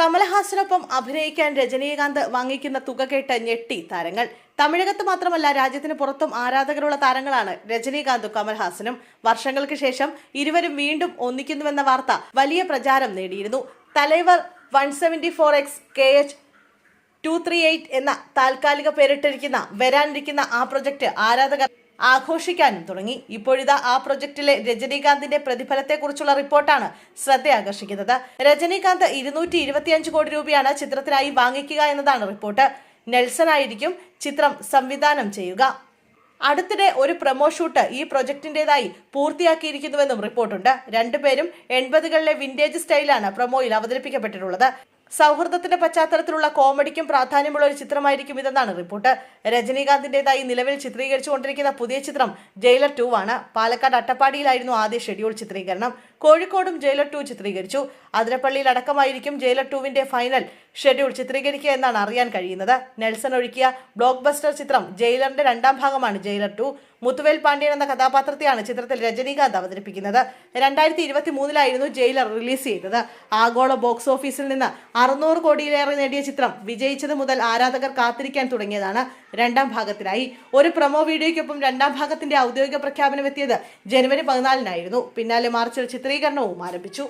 കമലഹാസനൊപ്പം അഭിനയിക്കാൻ രജനീകാന്ത് വാങ്ങിക്കുന്ന തുക കേട്ട് ഞെട്ടി താരങ്ങൾ. തമിഴകത്ത് മാത്രമല്ല രാജ്യത്തിന് പുറത്തും ആരാധകരുള്ള താരങ്ങളാണ് രജനീകാന്തും കമൽഹാസനും വർഷങ്ങൾക്ക് ശേഷം ഇരുവരും വീണ്ടും ഒന്നിക്കുന്നുവെന്ന വാർത്ത വലിയ പ്രചാരം നേടിയിരുന്നു. Thalaivar one seventy four X K H two three eight എന്ന താൽക്കാലിക പേരിട്ടിരിക്കുന്ന വരാനിരിക്കുന്ന ആ പ്രൊജക്ട് ആരാധകർ ആഘോഷിക്കാനും തുടങ്ങി. ഇപ്പോഴിതാ ആ പ്രൊജക്ടിലെ രജനീകാന്തിന്റെ പ്രതിഫലത്തെക്കുറിച്ചുള്ള റിപ്പോർട്ടാണ് ശ്രദ്ധയാകർഷിക്കുന്നത്. രജനീകാന്ത് ഇരുന്നൂറ്റി ഇരുപത്തിയഞ്ച് കോടി രൂപയാണ് ചിത്രത്തിനായി വാങ്ങിക്കുക എന്നതാണ് റിപ്പോർട്ട്. നെൽസൺ ആയിരിക്കും ചിത്രം സംവിധാനം ചെയ്യുക. അടുത്തിടെ ഒരു പ്രൊമോ ഷൂട്ട് ഈ പ്രൊജക്ടിന്റേതായി പൂർത്തിയാക്കിയിരിക്കുന്നുവെന്നും റിപ്പോർട്ടുണ്ട്. രണ്ടുപേരും എൺപതുകളിലെ വിന്റേജ് സ്റ്റൈലാണ് പ്രൊമോയിൽ അവതരിപ്പിക്കപ്പെട്ടിട്ടുള്ളത്. സൗഹൃദത്തിന്റെ പശ്ചാത്തലത്തിലുള്ള കോമഡിക്കും പ്രാധാന്യമുള്ള ഒരു ചിത്രമായിരിക്കും ഇതെന്നാണ് റിപ്പോർട്ട്. രജനീകാന്തിന്റേതായി നിലവിൽ ചിത്രീകരിച്ചുകൊണ്ടിരിക്കുന്ന പുതിയ ചിത്രം ജയിലർ ടു ആണ്. പാലക്കാട് അട്ടപ്പാടിയിലായിരുന്നു ആദ്യ ഷെഡ്യൂൾ ചിത്രീകരണം. കോഴിക്കോടും ജയിലർ ടു ചിത്രീകരിച്ചു. അതിരപ്പള്ളിയിൽ അടക്കമായിരിക്കും ജയിലർ ടുവിന്റെ ഫൈനൽ ഷെഡ്യൂൾ ചിത്രീകരിക്കുക എന്നാണ് അറിയാൻ കഴിയുന്നത്. നെൽസൺ ഒഴുക്കിയ ബ്ലോക്ക് ബസ്റ്റർ ചിത്രം ജയിലറിന്റെ രണ്ടാം ഭാഗമാണ് ജയിലർ ടു. മുത്തുവേൽ പാണ്ഡ്യൻ എന്ന കഥാപാത്രത്തെയാണ് ചിത്രത്തിൽ രജനീകാന്ത് അവതരിപ്പിക്കുന്നത്. രണ്ടായിരത്തി ഇരുപത്തി മൂന്നിലായിരുന്നു ജയിലർ റിലീസ് ചെയ്തത്. ആഗോള ബോക്സ് ഓഫീസിൽ നിന്ന് അറുന്നൂറ് കോടിയിലേറെ നേടിയ ചിത്രം വിജയിച്ചത് മുതൽ ആരാധകർ കാത്തിരിക്കാൻ തുടങ്ങിയതാണ് രണ്ടാം ഭാഗത്തിനായി. ഒരു പ്രൊമോ വീഡിയോയ്ക്കൊപ്പം രണ്ടാം ഭാഗത്തിന്റെ ഔദ്യോഗിക പ്രഖ്യാപനം എത്തിയത് ജനുവരി പതിനാലിനായിരുന്നു. പിന്നാലെ മാർച്ചിൽ ചിത്രീകരണവും ആരംഭിച്ചു.